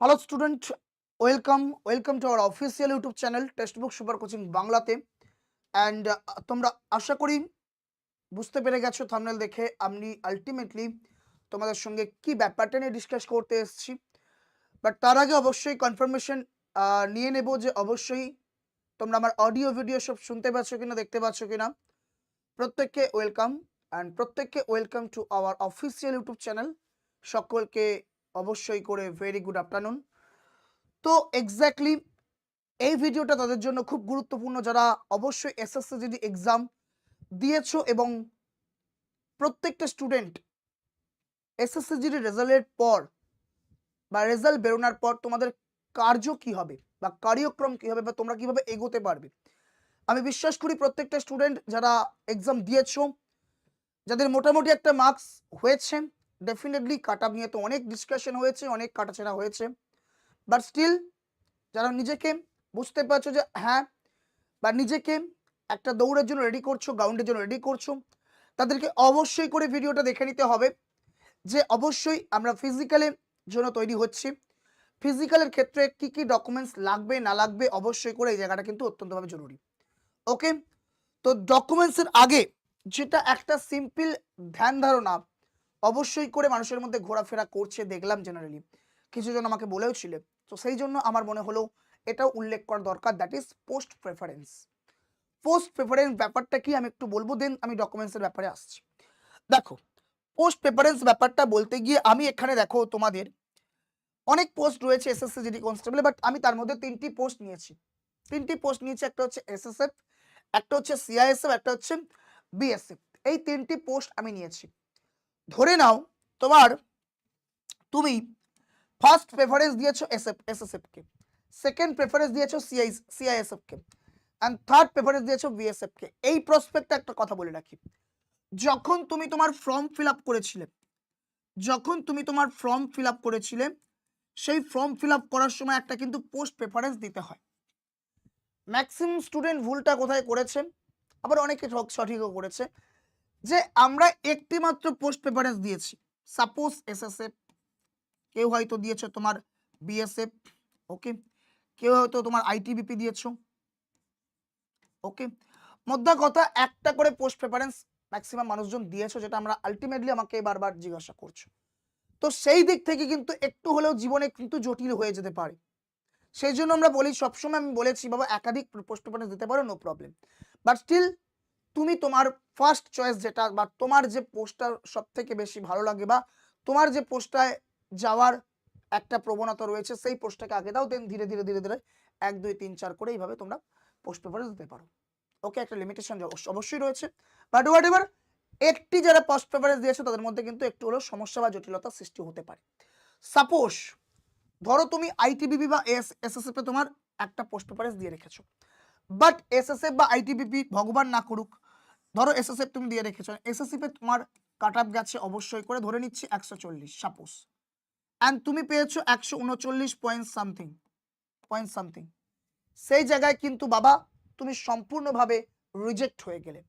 Hello student welcome welcome to our official YouTube channel text book super coaching বাংলাতে and তোমরা আশা করি বুঝতে পেরে গেছো থামনেল দেখে আমি আলটিমেটলি তোমাদের সঙ্গে কি ব্যাপারটা নিয়ে ডিসকাস করতে এসেছি। বাট তার আগে অবশ্যই কনফার্মেশন নিয়ে নেব যে অবশ্যই তোমরা আমার অডিও ভিডিও সব শুনতে পাচ্ছ কিনা, দেখতে পাচ্ছ কিনা। প্রত্যেককে ওয়েলকাম অ্যান্ড প্রত্যেককে welcome to our official YouTube channel সকলকে অবশ্যই করে ভেরি গুড আফটারনুন তো এক্স্যাক্টলি এই ভিডিওটা তাদের জন্য খুব গুরুত্বপূর্ণ যারা অবশ্যই এসএসসি যদি এক্সাম দিয়েছ এবং প্রত্যেকটা স্টুডেন্ট এসএসসি জিডি রেজাল্টের পর বা রেজাল্ট বেরোনোর পর তোমাদের কার্য কি হবে বা কার্যক্রম কি হবে বা তোমরা কীভাবে এগোতে পারবে? আমি বিশ্বাস করি প্রত্যেকটা স্টুডেন্ট যারা এক্সাম দিয়েছ, যাদের মোটামুটি একটা মার্কস হয়েছে ডেফিনেটলি কাট নিয়ে তো অনেক ডিসকাশন হয়েছে, অনেক কাটাছেড়া হয়েছে। বাট স্টিল যারা নিজেকে বুঝতে পারছ যে হ্যাঁ বা নিজেকে একটা দৌড়ের জন্য রেডি করছ গ্রাউন্ডের জন্য রেডি করছ, তাদেরকে অবশ্যই করে ভিডিওটা দেখে নিতে হবে যে অবশ্যই আমরা ফিজিক্যালের জন্য তৈরি হচ্ছি। ফিজিক্যালের ক্ষেত্রে কি কি ডকুমেন্টস লাগবে, না লাগবে, অবশ্যই করে এই জায়গাটা কিন্তু অত্যন্তভাবে জরুরি। ওকে তো ডকুমেন্টসের আগে যেটা একটা সিম্পল ধ্যান ধারণা অবশ্যই করে মানুষের মধ্যে ঘোরাফেরা করছে, দেখলাম জেনারেলি কিছু জন আমাকে বলেও ছিল। তো সেই জন্য আমার মনে হলো এটাও উল্লেখ করা দরকার that is post preference post preference ব্যাপারটা কি আমি একটু বলব দেন আমি ডকুমেন্টসের ব্যাপারে আসছি। দেখো পোস্ট প্রেফারেন্স ব্যাপারটা বলতে গিয়ে আমি এখানে দেখো তোমাদের অনেক পোস্ট রয়েছে এসএসসি জিডি কনস্টেবল বাট আমি তার মধ্যে তিনটি পোস্ট নিয়েছি। তিনটি পোস্ট নিয়েছি, একটা হচ্ছে এসএসএফ একটা হচ্ছে সিআইএসএফ একটা হচ্ছে বিএসএফ এই তিনটি পোস্ট আমি নিয়েছি। ধরে নাও তোমার, তুমি ফার্স্ট প্রেফারেন্স দিয়েছ এসএফ এসএসএফ কে সেকেন্ড প্রেফারেন্স দিয়েছ সিআই সিআইএসএফ কে অ্যান্ড থার্ড প্রেফারেন্স দিয়েছ বিএসএফ কে। এই প্রসপেক্টে একটা কথা বলে রাখি। যখন তুমি তোমার ফর্ম ফিল আপ করেছিলে, যখন তুমি তোমার ফর্ম ফিল আপ করেছিলে, সেই ফর্ম ফিল আপ করার সময় একটা কিন্তু পোস্ট প্রেফারেন্স দিতে হয়। ম্যাক্সিমাম স্টুডেন্ট ভুলটা কোথায় করেছে? আবার অনেকে সঠিকও করেছে। যে আমরা একটি মাত্র পোস্ট প্রেফারেন্স দিয়েছি। সাপোজ এসএসএফ কেউ হয়তো দিয়েছ তোমার বিএসএফ ওকে কেউ হয়তো তোমার আইটিবিপি দিয়েছ ওকে মোদ্দা কথা, একটা করে পোস্ট প্রেফারেন্স ম্যাক্সিমাম মানুষজন দিয়েছ, যেটা আমরা আলটিমেটলি আমাকে বারবার জিজ্ঞাসা করছ। তো সেই দিক থেকে কিন্তু একটু হলেও জীবনে কিন্তু জটিল হয়ে যেতে পারে। সেই জন্য আমরা বলি, সবসময় আমি বলেছি, বাবা, একাধিক পোস্ট প্রেফারেন্স দিতে পারো নো প্রবলেম বাট স্টিল তুমি তোমার ফার্স্ট চয়েস যেটা বা তোমার যে পোস্টটা সব থেকে বেশি ভালো লাগে বা তোমার যে পোস্টটায় যাওয়ার একটা প্রবণতা রয়েছে, সেই পোস্টটাকে আগে দাও দেন ধীরে ধীরে ধীরে ধীরে এক, দুই, তিন, চার করে এইভাবে তোমরা পোস্ট প্রেফারেন্স দিতে পারো। ওকে একটা লিমিটেশন অবশ্যই রয়েছে। বাট হোয়াট এভার একটি যারা পোস্ট প্রেফারেন্স দিয়েছে, তাদের মধ্যে কিন্তু একটু হলেও সমস্যা বা জটিলতা সৃষ্টি হতে পারে। সাপোজ ধরো তুমি আইটিবিপি বা এস এসএসএফ তোমার একটা পোস্ট প্রেফারেন্স দিয়ে রেখেছো। বাট এসএসএফ বা আইটিবিপি ভগবান না করুক। ধরো এসএসএফ তুমি দিয়ে রেখেছো। এসএসএফ তোমার কাট আপ গেছে অবশ্যই করে ধরে নিচ্ছি একশো চল্লিশ সাপোজ অ্যান্ড তুমি পেয়েছ একশো উনচল্লিশ পয়েন্ট সামথিং পয়েন্ট সামথিং সেই জায়গায় কিন্তু বাবা, তুমি সম্পূর্ণভাবে রিজেক্ট হয়ে গেলে।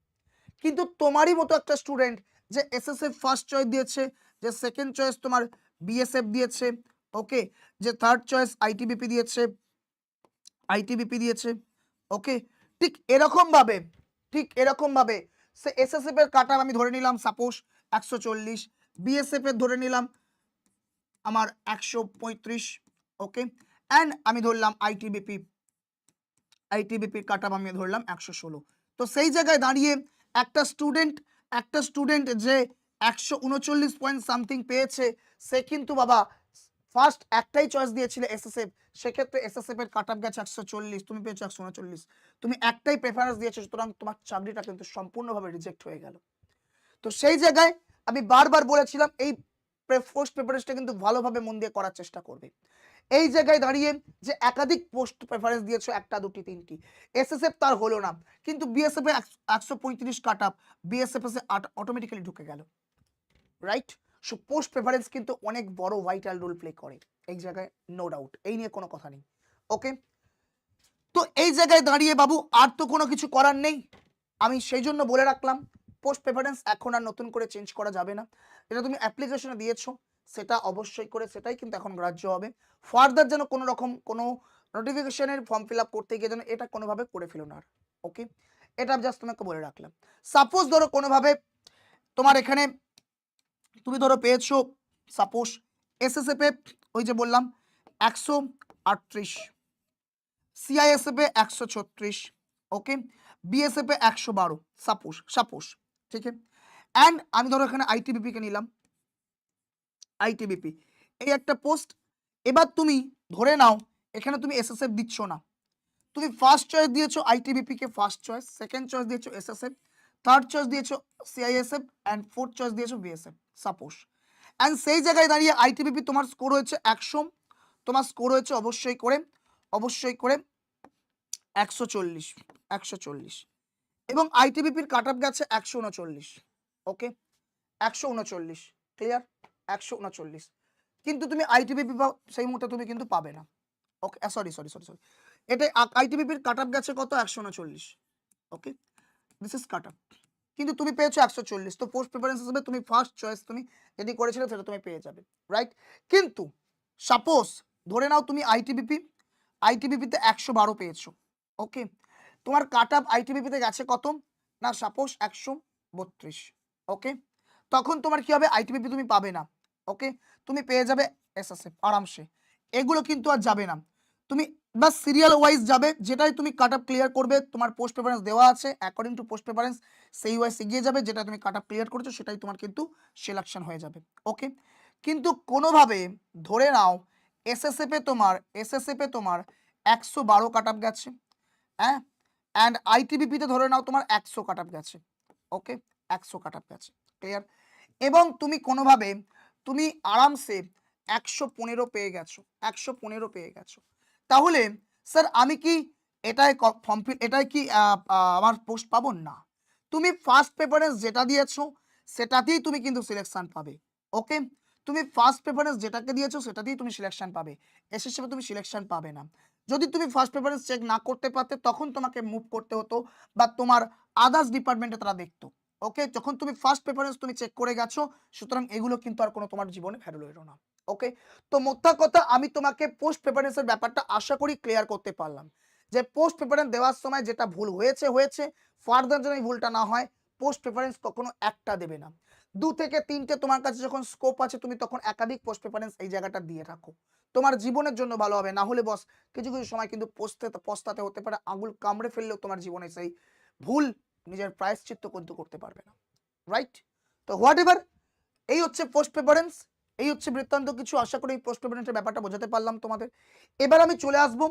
কিন্তু তোমারই মতো একটা স্টুডেন্ট যে এসএসএফ ফার্স্ট চয়েস দিয়েছে, যে সেকেন্ড চয়েস তোমার বিএসএফ দিয়েছে ওকে যে থার্ড চয়েস আইটিবিপি দিয়েছে আইটিবিপি দিয়েছে। ওকে ঠিক এরকম ভাবে ঠিক এরকম ভাবে সে এসএসএফ এর কাটা আমি ধরে নিলাম সাপোজ একশো চল্লিশ বিএসএফ এর ধরে নিলাম, আমার একশো পঁয়ত্রিশ ওকে অ্যান্ড আমি ধরলাম আইটিবিপি আইটিবিপির কাট আমি ধরলাম একশো ষোলো। তো সেই জায়গায় দাঁড়িয়ে একটা স্টুডেন্ট একটা স্টুডেন্ট যে একশো উনচল্লিশ পয়েন্ট সামথিং পেয়েছে, সে কিন্তু বাবা ফার্স্ট একটাই চয়েস দিয়েছিল এসএসএফ সেক্ষেত্রে এসএসএফ এর কাট আপ গেছে একশো চল্লিশ, তুমি পেয়েছ একশো উনচল্লিশ। তুমি একটাই প্রেফারেন্স দিয়েছ, সুতরাং তোমার চাকরিটা কিন্তু সম্পূর্ণভাবে রিজেক্ট হয়ে গেল। তো সেই জায়গায় আমি বারবার বলেছিলাম, এই পোস্ট প্রেফারেন্সটা কিন্তু ভালোভাবে মন দিয়ে করার চেষ্টা করবে। এই জায়গায় দাঁড়িয়ে যে একাধিক পোস্ট প্রেফারেন্স দিয়েছ, একটা, দুটি, তিনটি এসএসএফ তার হলো না। কিন্তু বিএসএফ এ একশো পঁয়ত্রিশ কাট আপ বিএসএফ এসে অটোমেটিক্যালি ঢুকে গেল। রাইট সো পোস্ট প্রেফারেন্স কিন্তু অনেক বড় ভাইটাল রোল প্লে করে। এই জায়গায় নো ডাউট এই নিয়ে কোনো কথা নেই। ওকে তো এই জায়গায় দাঁড়িয়ে বাবু, আর তো কোনো কিছু করার নেই। আমি সেই জন্য বলে রাখলাম পোস্ট প্রেফারেন্স এখন আর নতুন করে চেঞ্জ করা যাবে না। এটা তুমি অ্যাপ্লিকেশনে দিয়েছ, সেটা অবশ্যই করে, সেটাই কিন্তু এখন গ্রাহ্য হবে। ফার্দার যেন কোনো রকম কোনো নোটিফিকেশনের ফর্ম ফিল আপ করতে গিয়ে যেন এটা কোনোভাবে করে ফেলো না আর। ওকে এটা জাস্ট তোমাকে বলে রাখলাম। সাপোজ ধরো কোনোভাবে তোমার এখানে তুমি ধরো পেয়েছ সাপোজ এসএসএফে ওই যে বললাম একশো আটত্রিশ সিআইএসএফে একশো ছত্রিশ ওকে বিএসএফে একশো বারো সাপোজ সাপোজ ঠিক আছে? অ্যান্ড আমি ধরো এখানে আইটিবিপিকে নিলাম আইটিবিপি এই একটা পোস্ট এবার তুমি ধরে নাও, এখানে তুমি এসএসএফ দিচ্ছ না। তুমি ফার্স্ট চয়েস দিয়েছ আইটিবিপিকে ফার্স্ট চয়েস সেকেন্ড চয়েস দিয়েছ এসএসএফ থার্ড চয়েস দিয়েছ সিআইএসএফ অ্যান্ড ফোর্থ চয়েস দিয়েছ বিএসএফ সাপোজ অ্যান্ড সেই জায়গায় দাঁড়িয়ে আইটিবিপি তোমার স্কোর হয়েছে একশো, তোমার স্কোর হয়েছে অবশ্যই করে অবশ্যই করে একশো চল্লিশ একশো চল্লিশ। এবং আইটিবিপির কাট অফ গেছে একশো উনচল্লিশ ওকে একশো উনচল্লিশ ক্লিয়ার একশো উনচল্লিশ। কিন্তু তুমি আইটিবিপি পাও, সেই মুহূর্তে তুমি কিন্তু পাবে না okay sorry sorry sorry sorry এটা আইটিবিপির কাট অফ গেছে কত? একশো উনচল্লিশ okay this is cut off কিন্তু তুমি পেয়েছ একশো চল্লিশ। তো পোস্ট প্রিফারেন্স হিসেবে তুমি ফার্স্ট চয়েস তুমি যদি করেছিলে সেটা তুমি পেয়ে যাবে রাইট কিন্তু সাপোজ ধরে নাও তুমি আইটিবিপি আইটিবিপিতে একশো বারো পেয়েছ ওকে তোমার কাট আপ আইটিবিপিতে গেছে কত? না সাপোজ একশো বত্রিশ ওকে তখন তোমার কি হবে? আইটিবিপি তুমি পাবে না ওকে তুমি পেয়ে যাবে এসএসএফ আরামসে। এগুলো কিন্তু আর যাবে না। তুমি বাস সিরিয়াল ওয়াইজ যাবে, যেটাই তুমি কাট আপ ক্লিয়ার করবে, তোমার পোস্ট প্রেফারেন্স দেওয়া আছে অ্যাকর্ডিং টু পোস্ট প্রেফারেন্স সেই ওয়াইজ এগিয়ে যাবে, যেটা তুমি কাট আপ ক্লিয়ার করেছ, সেটাই তোমার কিন্তু সিলেকশন হয়ে যাবে ওকে কিন্তু কোনোভাবে ধরে নাও এসএসএফে তোমার এসএসএফে তোমার একশো বারো কাট আপ গেছে হ্যাঁ? অ্যান্ড আইটিবিপিতে ধরে নাও তোমার একশো কাট আপ গেছে ওকে একশো কাট আপ গেছে ক্লিয়ার এবং তুমি কোনোভাবে, তুমি আরামসে একশো পনেরো পেয়ে গেছো, একশো পনেরো পেয়ে গেছো তাহলে, স্যার, আমি কি এটাই ফর্ম ফিল এটাই কি আমার পোস্ট পাবো? না। তুমি ফার্স্ট প্রেফারেন্স যেটা দিয়েছ, সেটাতেই তুমি কিন্তু সিলেকশন পাবে ওকে তুমি ফার্স্ট প্রেফারেন্স যেটাকে দিয়েছ, সেটাতেই তুমি সিলেকশন পাবে, এস হিসেবে তুমি সিলেকশন পাবে না। যদি তুমি ফার্স্ট প্রেফারেন্স চেক না করতে পারতে, তখন তোমাকে মুভ করতে হতো বা তোমার আদার্স ডিপার্টমেন্টে তারা দেখতো ওকে যখন তুমি ফার্স্ট প্রেফারেন্স তুমি চেক করে গেছো, সুতরাং এগুলো কিন্তু আর কোনো তোমার জীবনে ভ্যালু এলো না। ওকে তো মোদ্দা কথা, আমি তোমাকে পোস্ট প্রেফারেন্সের ব্যাপারটা আশা করি ক্লিয়ার করতে পারলাম। যে পোস্ট প্রেফারেন্স দেওয়ার সময় যেটা ভুল হয়েছে হয়েছে। ফার্দার যেন ভুলটা না হয় পোস্ট প্রেফারেন্স কখনো একটা দেবে না। দু থেকে তিনটে তোমার কাছে যখন স্কোপ আছে, তুমি তখন একাধিক পোস্ট প্রেফারেন্স এই জায়গাটা দিয়ে রাখো। তোমার জীবনের জন্য ভালো হবে। না হলে বস কিছু কিছু সময় কিন্তু পোস্তে, পস্তাতে হতে পারে, আঙুল কামড়ে ফেললেও তোমার জীবনে সেই ভুল নিজের প্রায়শ্চিত্ত কিন্তু করতে পারবে না। রাইট তো হোয়াট এভার এই হচ্ছে পোস্ট প্রেফারেন্স এই হচ্ছে বৃত্তান্ত, কিছু আশা করি প্রেফারেন্সের ব্যাপারটা বোঝাতে পারলাম তোমাদের। এবার আমি চলে আসব।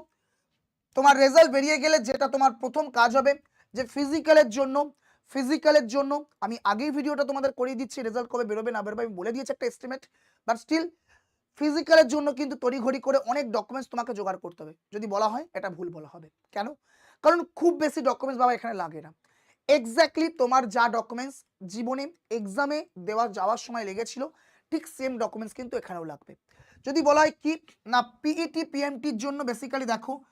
তোমার রেজাল্ট বেরিয়ে গেলে যেটা তোমার প্রথম কাজ হবে, যে ফিজিক্যালের জন্য ফিজিক্যালের জন্য আমি আগেই ভিডিওটা তোমাদের করিয়ে দিচ্ছি রেজাল্ট কবে বেরোবে না বেরোবে, আমি বলে দিয়েছি একটা এস্টিমেট বাট স্টিল ফিজিক্যালের জন্য কিন্তু তড়িঘড়ি করে অনেক ডকুমেন্টস তোমাকে জোগাড় করতে হবে। যদি বলা হয়, এটা ভুল বলা হবে। কেন? কারণ খুব বেশি ডকুমেন্টস বাবা এখানে লাগে না। এক্স্যাক্টলি তোমার যা ডকুমেন্টস জীবনে এক্সামে দেওয়া, যাওয়ার সময় লেগেছিল ঠিক সেম ডকুমেন্টস কিন্তু এখানেও লাগবে। যদি বলা হয় কি, না E পিইটি পিএমটির জন্য বেসিক্যালি দেখো E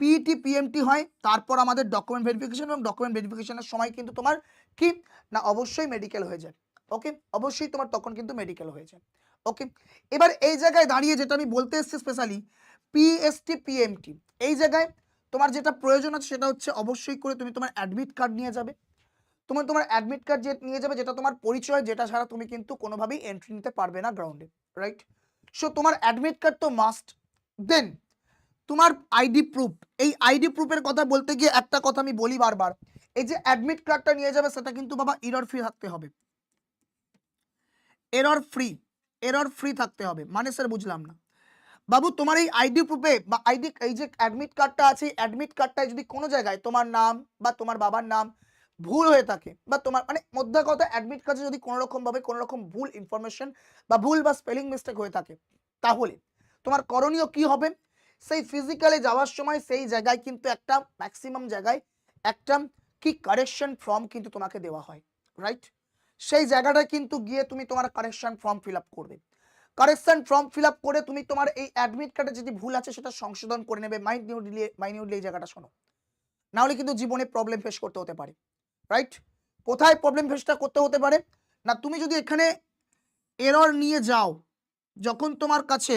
পিইটি পিএমটি হয়, তারপর আমাদের ডকুমেন্ট ভেরিফিকেশন এবং ডকুমেন্ট ভেরিফিকেশনের সময় কিন্তু তোমার কি? না, অবশ্যই মেডিকেল হয়ে যায়। ওকে অবশ্যই তোমার তখন কিন্তু মেডিকেল হয়ে যায়। ওকে এবার এই জায়গায় দাঁড়িয়ে যেটা আমি বলতে এসেছি স্পেশালি পিএসটি পিএমটি এই জায়গায় তোমার যেটা প্রয়োজন আছে সেটা হচ্ছে অবশ্যই করে তুমি তোমার অ্যাডমিট কার্ড নিয়ে যাবে। তোমার তোমার অ্যাডমিট কার্ড যে নিয়ে যাবে, যেটা তোমার পরিচয়, যেটা ছাড়া তুমি কিন্তু কোনোভাবেই এন্ট্রি নিতে পারবে না গ্রাউন্ডে রাইট সো তোমার অ্যাডমিট কার্ড তো মাস্ট দেন তোমার আইডি প্রুফ এই আইডি প্রুফের কথা বলতে গিয়ে একটা কথা আমি বলি বারবার। এই যে অ্যাডমিট কার্ডটা নিয়ে যাবে, সেটা কিন্তু বাবা ইরর ফ্রি থাকতে হবে। এরর ফ্রি এরর ফ্রি থাকতে হবে। মানে স্যার বুঝলাম না। বাবু, তোমার এই আইডি প্রুফে বা আইডি এই যে অ্যাডমিট কার্ডটা আছে অ্যাডমিট কার্ডটায় যদি কোনো জায়গায় তোমার নাম বা তোমার বাবার নাম ভুল হয়ে থাকে বা তোমার মানে মধ্যে কথা অ্যাডমিট কার্ডে যদি কোনো রকম ভাবে কোনো রকম ভুল ইনফরমেশন বা ভুল বা স্পেলিং মিস্টেক হয়ে থাকে, তাহলে তোমার করণীয় কি হবে? সেই ফিজিক্যালে যাওয়ার সময় সেই জায়গায় কিন্তু একটা ম্যাক্সিমাম জায়গায় একটা কি কারেকশন ফর্ম কিন্তু তোমাকে দেওয়া হয় রাইট সেই জায়গাটায় কিন্তু গিয়ে তুমি তোমার কারেকশন ফর্ম ফিল আপ করবে। কারেকশন ফর্ম ফিল আপ করে তুমি তোমার এই অ্যাডমিট কার্ডে যদি ভুল আছে সেটা সংশোধন করে নেবে মাইনিউটলি মাইনিউটলি এই জায়গাটা শোনো। নাহলে কিন্তু জীবনে প্রবলেম ফেস করতে হতে পারে। রাইট কোথায় প্রবলেম ফেসটা করতে হতে পারে? না, তুমি যদি এখানে এরর নিয়ে যাও, যখন তোমার কাছে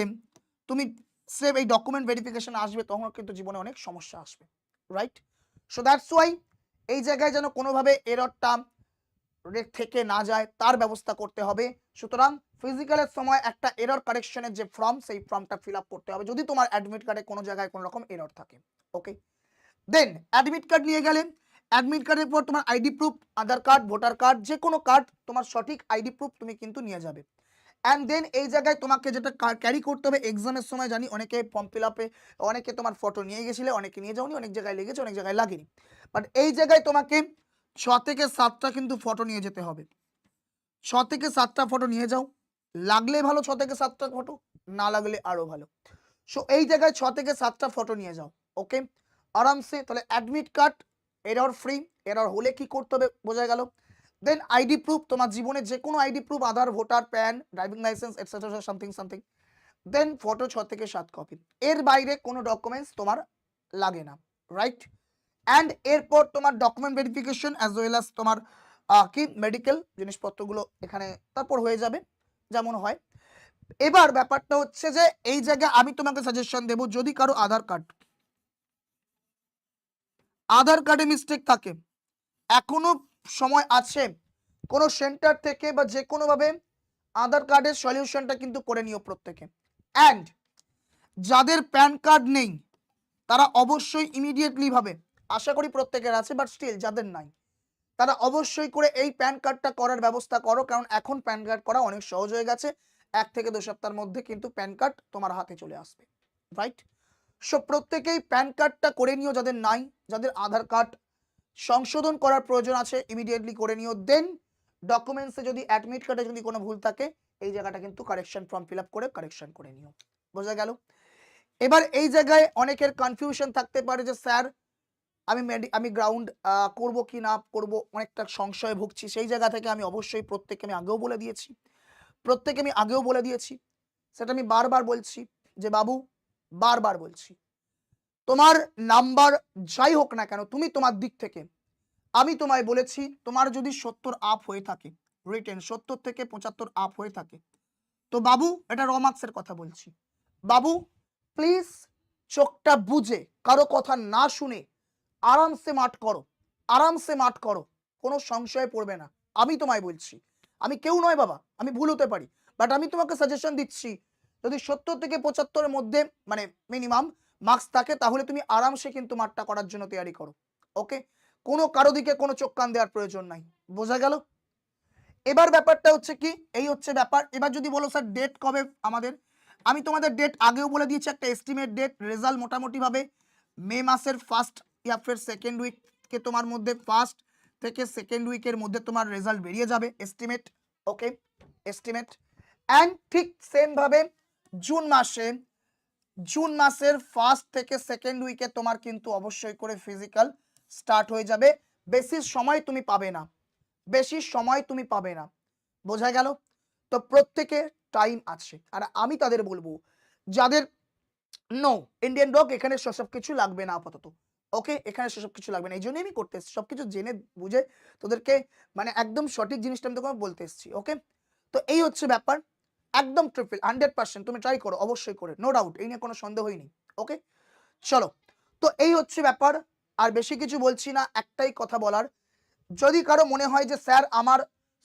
তুমি সেভ এই ডকুমেন্ট ভেরিফিকেশন আসবে, তখন কিন্তু জীবনে অনেক সমস্যা আসবে রাইট সো দ্যাটস ওয়াই এই জায়গায় যেন কোনোভাবে এররটা থেকে না যায়, তার ব্যবস্থা করতে হবে। সুতরাং ফিজিক্যালের সময় একটা এরর কারেকশনের যে ফর্ম সেই ফর্মটা ফিল করতে হবে। যদি তোমার অ্যাডমিট কার্ডে কোনো জায়গায় কোনো রকম এরর থাকে ওকে দেন অ্যাডমিট কার্ড নিয়ে গেলে অ্যাডমিট কার্ডের পর তোমার ID proof Aadhaar card voter card যে কোনো কার্ড তোমার সঠিক আইডি প্রুফ তুমি কিন্তু নিয়ে যাবে। অ্যান্ড দেন এই জায়গায় তোমাকে যেটা ক্যারি করতে হবে এক্সামের সময় জানি অনেকে ফর্ম ফিল আপে অনেকে তোমার ফটো নিয়ে গেছিলে, অনেকে নিয়ে যাওনি, অনেক জায়গায় লেগেছে, অনেক জায়গায় লাগেনি। বাট এই জায়গায় তোমাকে ছ থেকে সাতটা কিন্তু ফটো নিয়ে যেতে হবে। ছ থেকে সাতটা ফটো নিয়ে যাও। লাগলে ভালো ছ থেকে সাতটা ফটো না লাগলে আরও ভালো। সো এই জায়গায় ছ থেকে সাতটা ফটো নিয়ে যাও ওকে আরামসে তাহলে admit card error free error হলে কি করতে হবে? বোঝা গেল। দেন আইডি প্রুফ তোমার জীবনে যে কোনো ID proof Aadhaar, voter PAN driving licence etcetera something something then photo ছ থেকে সাত কপি এর বাইরে কোনো ডকুমেন্টস তোমার লাগে না রাইট অ্যান্ড এরপর তোমার document verification as well as তোমার কি? মেডিকেল জিনিসপত্রগুলো এখানে তারপর হয়ে যাবে, যেমন হয়। এবার ব্যাপারটা হচ্ছে যে, এই জায়গায় আমি তোমাকে সাজেশন দেবো, যদি কারও আধার কার্ড আধার কার্ডে মিস্টেক থাকে। এখনও সময় আছে, কোনো সেন্টার থেকে বা যে কোনোভাবে আধার কার্ডের সলিউশনটা কিন্তু করে নিও প্রত্যেকে। অ্যান্ড যাদের প্যান কার্ড নেই, তারা অবশ্যই ইমিডিয়েটলি ভাবে, আশা করি প্রত্যেকের আছে বাট স্টিল যাদের নাই, তারা অবশ্যই করে এই প্যান কার্ডটা করার ব্যবস্থা করো, কারণ এখন প্যান কার্ড করা অনেক সহজ হয়ে গেছে। এক থেকে দু সপ্তাহের মধ্যে কিন্তু প্যান কার্ড তোমার হাতে চলে আসবে রাইট সো প্রত্যেকেই প্যান কার্ডটা করে নিও যাদের নাই, যাদের আধার কার্ড সংশোধন করার প্রয়োজন আছে ইমিডিয়েটলি করে নিও। দেন ডকুমেন্টসে যদি অ্যাডমিট কার্ডে যদি কোনো ভুল থাকে, এই জায়গাটা কিন্তু কারেকশন ফর্ম ফিল করে কারেকশন করে নিও। বোঝা গেল? এবার এই জায়গায় অনেকের কনফিউশন থাকতে পারে যে, স্যার, আমি আমি গ্রাউন্ড করব কি না, করব, অনেকটা সংশয়ে ভুগছি। সেই জায়গা থেকে আমি অবশ্যই প্রত্যেককে আমি আগেও বলে দিয়েছি। প্রত্যেকে আমি আগেও বলে দিয়েছি। সেটা আমি বারবার বলছি যে, বাবু বারবার বলছি। তোমার নাম্বার যাই হোক না কেন, তুমি তোমার দিক থেকে। আমি তোমায় বলেছি, তোমার যদি সত্তর আপ হয়ে থাকে রিটেন সত্তর থেকে পঁচাত্তর আপ হয়ে থাকে, তো বাবু, এটা রমার্কসের কথা বলছি। বাবু প্লিজ চোখটা বুঝে, কারও কথা না শুনে আরামসে মাঠ করো, আরামসে মাঠ করো, কোনো সংশয়ে পড়বে না। আমি তোমায় বলছি। আমি কেউ নয় বাবা, আমি ভুল হতে পারি বাট আমি তোমাকে সাজেশন দিচ্ছি যদি সত্তর থেকে পঁচাত্তরের মধ্যে মানে মিনিমাম মার্কস থাকে, তাহলে তুমি আরামসে কিন্তু মাঠটা করার জন্য তৈরি করো। ওকে কোনো কারও দিকে কোনো চোখ কান দেওয়ার প্রয়োজন নাই। বোঝা গেল? এবার ব্যাপারটা হচ্ছে কি? এই হচ্ছে ব্যাপার। এবার যদি বলো, স্যার ডেট কবে আমাদের? আমি তোমাদের ডেট আগেও বলে দিয়েছি, একটা এস্টিমেট ডেট রেজাল্ট মোটামুটিভাবে মে মাসের ফার্স্ট ইয়া ফের সেকেন্ড উইককে তোমার মধ্যে ফার্স্ট থেকে সেকেন্ড উইকের মধ্যে তোমার রেজাল্ট বেরিয়ে যাবে এস্টিমেট ওকে এস্টিমেট অ্যান্ড ঠিক সেমভাবে জুন মাসে, জুন মাসের ফার্স্ট থেকে সেকেন্ড উইকে তোমার কিন্তু অবশ্যই করে ফিজিক্যাল স্টার্ট হয়ে যাবে। বেশি সময় তুমি পাবে না। বেশি সময় তুমি পাবে না। বোঝা গেল? তো প্রত্যেকে টাইম আছে। আর আমি তাদের বলব, যাদের নো ইন্ডিয়ান ডগ এখানে সেসব কিছু লাগবে না আপাতত। ওকে এখানে সেসব কিছু লাগবে না। এই জন্যই আমি করতে এসেছি। সব কিছু জেনে বুঝে তোদেরকে মানে একদম সঠিক জিনিসটা আমি তোকে বলতে এসেছি। ওকে তো এই হচ্ছে ব্যাপার। একদম ট্রিপল হান্ড্রেড পার্সেন্ট তুমি ট্রাই করো, অবশ্যই করে নো ডাউট এই নিয়ে কোনো সন্দেহই নেই ওকে চলো, তো এই হচ্ছে ব্যাপার, আর বেশি কিছু বলছি না, একটাই কথা বলার, যদি কারও মনে হয় যে, স্যার, আমার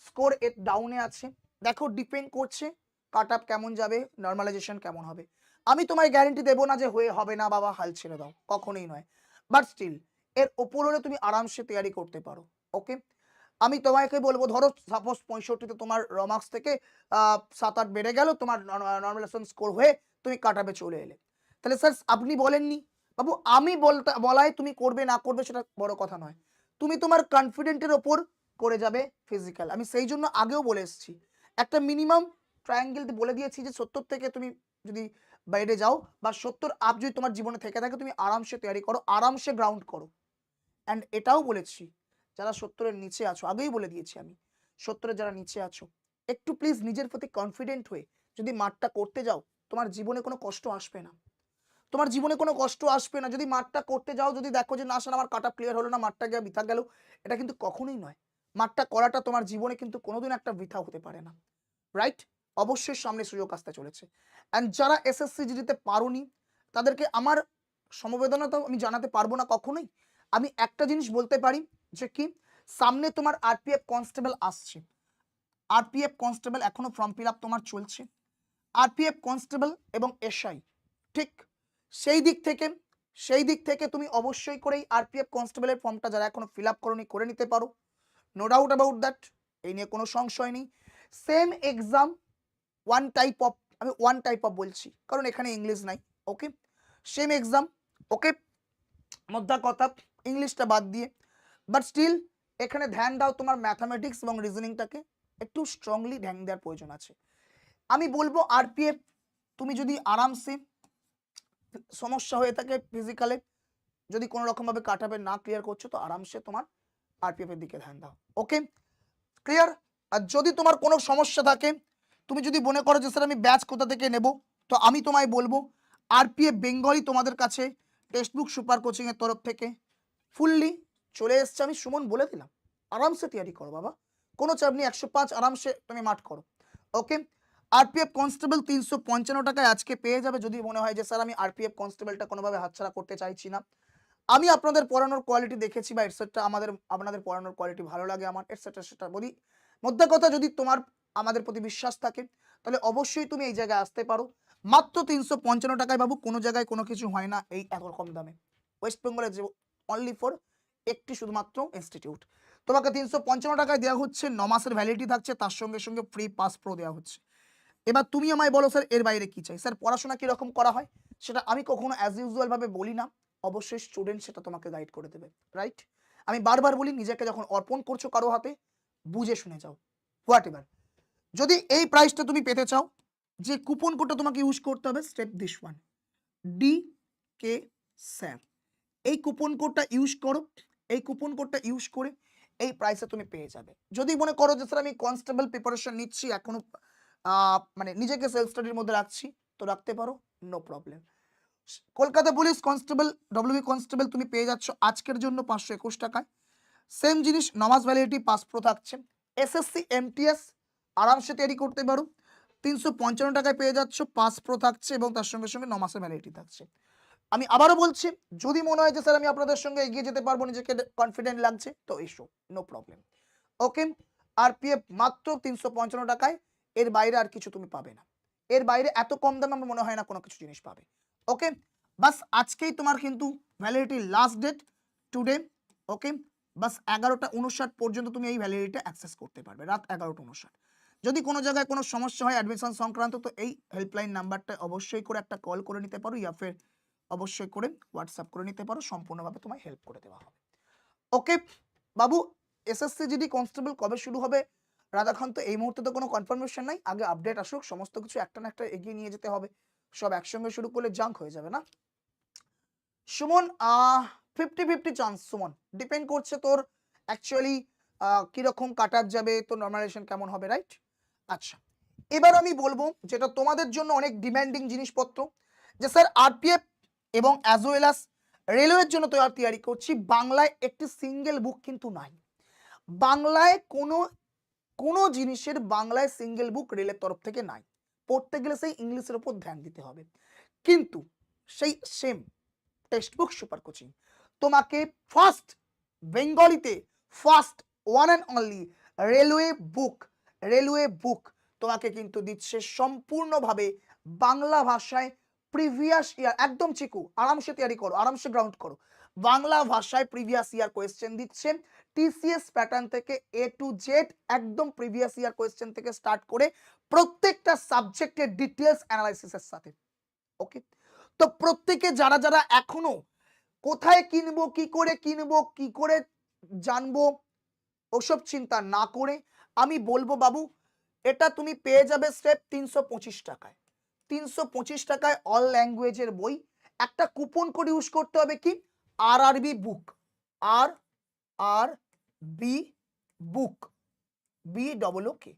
স্কোর এর ডাউনে আছে, দেখো ডিপেন্ড করছে কাট আপ কেমন যাবে নর্মালাইজেশন কেমন হবে। আমি তোমায় গ্যারেন্টি দেবো না যে, হয়ে হবে না, বাবা, হাল ছেড়ে দাও। কখনোই নয় বাট স্টিল এর ওপর হলে তুমি আরামসে তৈরি করতে পারো ওকে আমি তোমাকে বলব, ধরো সাপোজ পঁয়ষট্টিতে তোমার রমার্কস থেকে সাত আট বেড়ে গেল, তোমার নর্মালাইজেশন স্কোর হয়ে তুমি কাটাবে চলে এলে। তাহলে স্যার আপনি বলেননি? বাবু, আমি বলতে বলায় তুমি করবে, না করবে সেটা বড় কথা নয়। তুমি তোমার কনফিডেন্টের ওপর করে যাবে ফিজিক্যাল আমি সেই জন্য আগেও বলে এসেছি। একটা মিনিমাম ট্রায়াঙ্গেল বলে দিয়েছি যে সত্তর থেকে তুমি যদি বাইরে যাও বা সত্তর আপ যদি তোমার জীবনে থেকে থাকে, তুমি আরামসে তৈরি করো, আরামসে গ্রাউন্ড করো। অ্যান্ড এটাও বলেছি। যারা সত্তরের নিচে আছো, আগেই বলে দিয়েছি আমি, সত্তরের যারা নিচে আছো, একটু প্লিজ নিজের প্রতি কনফিডেন্ট হয়ে যদি মাঠটা করতে যাও, তোমার জীবনে কোনো কষ্ট আসবে না। তোমার জীবনে কোনো কষ্ট আসবে না। যদি মাঠটা করতে যাও, যদি দেখো যে না আসলে আমার কাটা ক্লিয়ার হলো না, মাঠটা গিয়ে বৃথা গেল, এটা কিন্তু কখনোই নয়। মাঠটা করাটা তোমার জীবনে কিন্তু কোনোদিন একটা বৃথা হতে পারে না। রাইট অবশ্যই সামনে সুযোগ আসতে চলেছে। অ্যান্ড যারা এসএসসি জিডিতে পারোনি, তাদেরকে আমার সমবেদনা তো আমি জানাতে পারব না কখনোই। আমি একটা জিনিস বলতে পারি যে কি? সামনে তোমার আরপিএফ কনস্টেবল আসছে। আরপিএফ কনস্টেবল এখনও ফর্ম ফিল তোমার চলছে। আরপিএফ কনস্টেবল এবং এসআই ঠিক? সেই দিক থেকে, সেই দিক থেকে তুমি অবশ্যই করেই আরপিএফ কনস্টেবলের ফর্মটা যারা এখনও ফিল আপ করনি করে নিতে পারো। নো ডাউট অ্যাবাউট দ্যাট এই নিয়ে কোনো সংশয় নেই। Same exam one type of আমি ওয়ান টাইপ অফ বলছি, কারণ এখানে ইংলিশ নাই ওকে সেম এক্সাম ওকে মধ্যা কথা ইংলিশটা বাদ দিয়ে বাট স্টিল এখানে ধ্যান দাও তোমার ম্যাথামেটিক্স এবং রিজনিংটাকে একটু স্ট্রংলি ধ্যান দেওয়ার প্রয়োজন আছে। আমি বলব আরপিএফ তুমি যদি আরামসে সমস্যা হয়ে থাকে ফিজিক্যালে যদি কোনো রকমভাবে কাটাবে, না ক্লিয়ার করছ, তো আরামসে তোমার আরপিএফ এর দিকে ধ্যান দাও। ওকে ক্লিয়ার আর যদি তোমার কোনো সমস্যা থাকে, তুমি যদি মনে করো যে, স্যার, আমি ব্যাচ কোথা থেকে নেব? তো আমি তোমায় বলব আরপিএফ বেঙ্গলি তোমাদের কাছে টেক্সট বুক সুপার কোচিংয়ের তরফ থেকে। ফুললি চলে এসছে আমি সুমন বলে দিলাম। আরামসে তৈরি করো বাবা। কোনো চাপ নেই, একশো পাঁচ আরামসে তুমি মাঠ করো। ওকে আরপিএফ কনস্টেবল তিনশো পঞ্চান্ন টাকায় আজকে পেয়ে যাবে যদি মনে হয় যে, স্যার, আমি আরপিএফ কনস্টেবলটা কোনোভাবে হাতছাড়া করতে চাইছি না। আমি আপনাদের পড়ানোর কোয়ালিটি দেখেছি বা এটসেট্রা আমাদের, আপনাদের পড়ানোর কোয়ালিটি ভালো লাগে আমার এটসেট্রা সেটা বলি। মধ্যে কথা, যদি তোমার, আমাদের প্রতি বিশ্বাস থাকে, তাহলে অবশ্যই তুমি এই জায়গায় আসতে পারো। মাত্র তিনশো পঞ্চান্ন টাকায় বাবু, কোনো জায়গায় কোনো কিছু হয় না এই একরকম দামে। ওয়েস্ট বেঙ্গলের যে অনলি ফর একটি শুধুমাত্র ইনস্টিটিউট তোমাকে তিনশো পঞ্চান্ন টাকায় দেওয়া হচ্ছে, ন মাসের ভ্যালিডিটি থাকছে, তার সঙ্গে সঙ্গে ফ্রি পাস প্রো দেওয়া হচ্ছে। এবার তুমি আমায় বলো স্যার এর বাইরে কি চাই? স্যার পড়াশোনা কীরকম করা হয়? সেটা আমি কখনো অ্যাজ ইউজুয়াল ভাবে বলি না। অবশ্যই স্টুডেন্ট সেটা তোমাকে গাইড করে দেবে রাইট আমি বারবার বলি, নিজেকে যখন অর্পণ করছ কারও হাতে, বুঝে শুনে যাও। হোয়াট এভার যদি এই প্রাইসটা তুমি পেতে চাও, যে কুপন কোডটা তোমাকে ইউজ করতে হবে step this one D K sir এই কুপন কোডটা ইউজ করো। এই কুপন কোডটা ইউজ করে এই প্রাইসে তুমি পেয়ে যাবে। যদি মনে করো যে, স্যার, আমি কনস্টেবল প্রিপারেশন নিচ্ছি, এখনও মানে নিজেকে সেলফ স্টাডির মধ্যে রাখছি, তো রাখতে পারো? No problem Kolkata police constable WB constable তুমি পেয়ে যাচ্ছ আজকের জন্য পাঁচশো একুশ টাকায়। সেম জিনিস নমাজ ভ্যালিডিটি পাস প্রো থাকছে। এসএসসি এমটিএস আরামসে তৈরি করতে পারো। তিনশো পঞ্চান্ন টাকায় পেয়ে যাচ্ছ পাস প্রো থাকছে এবং তার সঙ্গে সঙ্গে নমাসের ভ্যালিডিটি থাকছে। আমি আবারও বলছি, যদি মনে হয় যে স্যার আমি আপনাদের সঙ্গে এগিয়ে যেতে পারব, নিজেকে কনফিডেন্ট লাগছে, তো এসো নো প্রবলেম ওকে আরপিএফ মাত্র তিনশো পঞ্চান্ন টাকায়, এর বাইরে আর কিছু তুমি পাবে না। এর বাইরে এত কম দামে আমার মনে হয় না কোনো কিছু জিনিস পাবে। ওকে বাস আজকেই তোমার কিন্তু validity last date today okay বাস এগারোটা উনষাট পর্যন্ত তুমি এই ভ্যালিডিটি অ্যাক্সেস করতে পারবে, রাত এগারোটা উনষাট। যদি কোনো জায়গায় কোনো সমস্যা হয় অ্যাডমিশন সংক্রান্ত, তো এই হেল্পলাইন নাম্বারটা অবশ্যই করে একটা কল করে নিতে পারো ইয়া ফের অবশ্যই করে হোয়াটসঅ্যাপ করে নিতে পারো। সম্পূর্ণভাবে তোমায় হেল্প করে দেওয়া হবে। ওকে বাবু এসএসসি জিডি কনস্টেবল কবে শুরু হবে? রাধাকান্ত, এই মুহূর্তে তো কোনো কনফার্মেশন নাই। আগে আপডেট আসুক, সমস্ত কিছু একটা না একটা এগিয়ে নিয়ে যেতে হবে। সব একসঙ্গে শুরু করলে জাঙ্ক হয়ে যাবে না। Suman fifty fifty chance Suman. Depend করছে তোর অ্যাকচুয়ালি কীরকম কাট আপ যাবে, তোর নর্মালাইজেশন কেমন হবে রাইট আচ্ছা এবার আমি বলব যেটা তোমাদের জন্য অনেক ডিম্যান্ডিং জিনিসপত্র, যে স্যার আরপিএফ এবং অ্যাজ ওয়েল অ্যাজ রেলওয়ের জন্য তৈরি করছি। বাংলায় একটি সিঙ্গেল বুক কিন্তু নাই। বাংলায় কোনো কোনো জিনিসের বাংলায় সিঙ্গেল বুক রেলের তরফ থেকে নাই। পড়তে গেলে সেই ইংলিশের উপর ধ্যান দিতে হবে। কিন্তু সেই same text book super coaching তোমাকে first বেঙ্গলিতে first one and only railway book railway book তোমাকে কিন্তু দিচ্ছে সম্পূর্ণভাবে বাংলা ভাষায় প্রিভিয়াস ইয়ার একদম চিকু, আরামসে তৈরি করো, আরামসে গ্রাউন্ড করো। বাংলা ভাষায় প্রিভিয়াস ইয়ার কোয়েশ্চেন দিচ্ছে টিসিএস প্যাটার্ন থেকে এ টু জেড একদম প্রিভিয়াস ইয়ার কোয়েশ্চেন থেকে স্টার্ট করে প্রত্যেকটা সাবজেক্টের ডিটেলস অ্যানালাইসিসের সাথে ওকে তো প্রত্যেকে যারা যারা এখনও কোথায় কিনবো, কি করে কিনবো, কি করে জানব, ওসব চিন্তা না করে, আমি বলব বাবু, এটা তুমি পেয়ে যাবে স্টেপ তিনশো পঁচিশ টাকায়। তিনশো পঁচিশ টাকায় অল ল্যাঙ্গুয়েজের বই। একটা কুপন কোড ইউজ করতে হবে কি? আর RB book R R B book B double K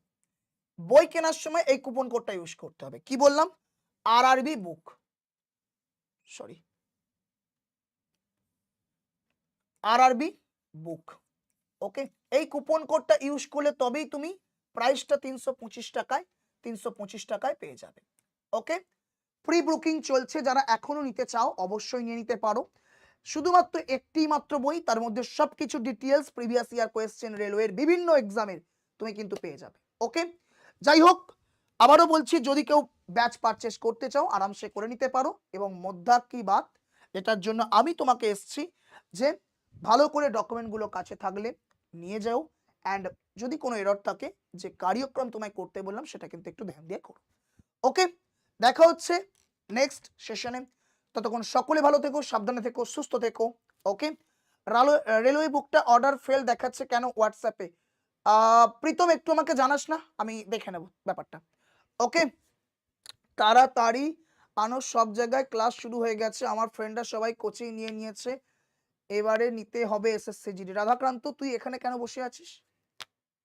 বই কেনার সময় এই কুপন কোডটা ইউজ করতে হবে। কি বললাম? আর আরবি বুক সরি আর আরবি বুক ওকে এই কুপন কোডটা ইউজ করলে তবেই তুমি প্রাইসটা তিনশো পঁচিশ টাকায়, তিনশো পঁচিশ টাকায় পেয়ে যাবে। ওকে প্রি বুকিং চলছে, যারা এখনও নিতে চাও, অবশ্যই নিয়ে নিতে পারো। শুধুমাত্র একটি মাত্র বই, তার মধ্যে সবকিছু ডিটেলস প্রিভিয়াস ইয়ার কোয়েশ্চেন রেলওয়ের বিভিন্ন এক্সামের তুমি কিন্তু পেয়ে যাবে। ওকে যাই হোক, আবারও বলছি, যদি কেউ ব্যাচ পারচেস করতে চাও, আরামসে করে নিতে পারো। এবং মধ্যা কি বাত, এটার জন্য আমি তোমাকে এসছি যে, ভালো করে ডকুমেন্টগুলো কাছে থাকলে নিয়ে যাও। অ্যান্ড যদি কোনো এরর থাকে, যে কার্যক্রম তোমায় করতে বললাম, সেটা কিন্তু একটু ধ্যান দিয়ে করো। ওকে দেখা হচ্ছে নেক্সট সেশনে ততক্ষণ সকলে ভালো থেকো, সাবধানে থেকো, সুস্থ থেকো ওকে রেলওয়ে বুকটা অর্ডার ফেল দেখাচ্ছে কেন হোয়াটসঅ্যাপে প্রীতম, একটু আমাকে জানাস না? আমি দেখে নেব ব্যাপারটা। ওকে তাড়াতাড়ি আনো, সব জায়গায় ক্লাস শুরু হয়ে গেছে। আমার ফ্রেন্ডরা সবাই কোচিং নিয়ে নিয়েছে। এবারে নিতে হবে এসএসসি জিডি রাধাক্রান্ত, তুই এখানে কেন বসে আছিস?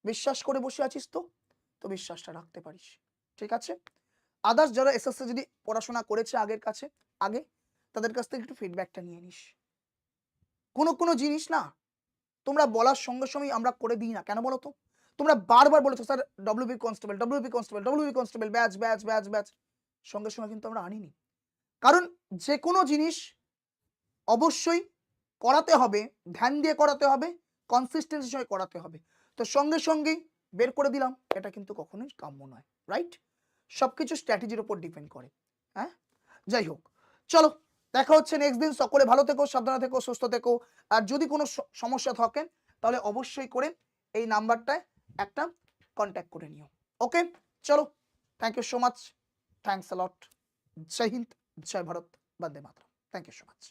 বিশ্বাস করে বসে আছিস তো? তো বিশ্বাসটা রাখতে পারিস। ঠিক আছে? আদার্স যারা এসএসসি জিডি পড়াশোনা করেছে আগের কাছে, আগে, তাদের কাছ থেকে একটু ফিডব্যাকটা নিয়ে নিস। কোনো কোনো জিনিস না। তোমরা বলার সঙ্গে সঙ্গেই আমরা করে দিই না। কেন বলো তো? তোমরা বারবার বলেছ, sir WB constable WB constable WB constable batch batch batch batch সঙ্গে সঙ্গে কিন্তু আমরা আনিনি। কারণ যে কোনো জিনিস অবশ্যই করাতে হবে, ধ্যান দিয়ে করাতে হবে কনসিস্টেন্সি সঙ্গে করাতে হবে। তো সঙ্গে, সঙ্গেই বের করে দিলাম। এটা কিন্তু কখনোই কাম্য নয় রাইট সব কিছু স্ট্র্যাটেজির উপর ডিপেন্ড করে হ্যাঁ? যাই হোক, চলো, দেখা হচ্ছে নেক্সট দিন। সকলে ভালো থেকো, সাবধানে থেকো, সুস্থ থেকো। আর যদি কোনো সমস্যা থাকেন, তাহলে অবশ্যই করে এই নাম্বারটায় একটা কন্ট্যাক্ট করে নিও। ওকে চলো thank you so much thanks lot জয় হিন্দ, জয় ভারত। বন্দে মাতরম। Thank you so much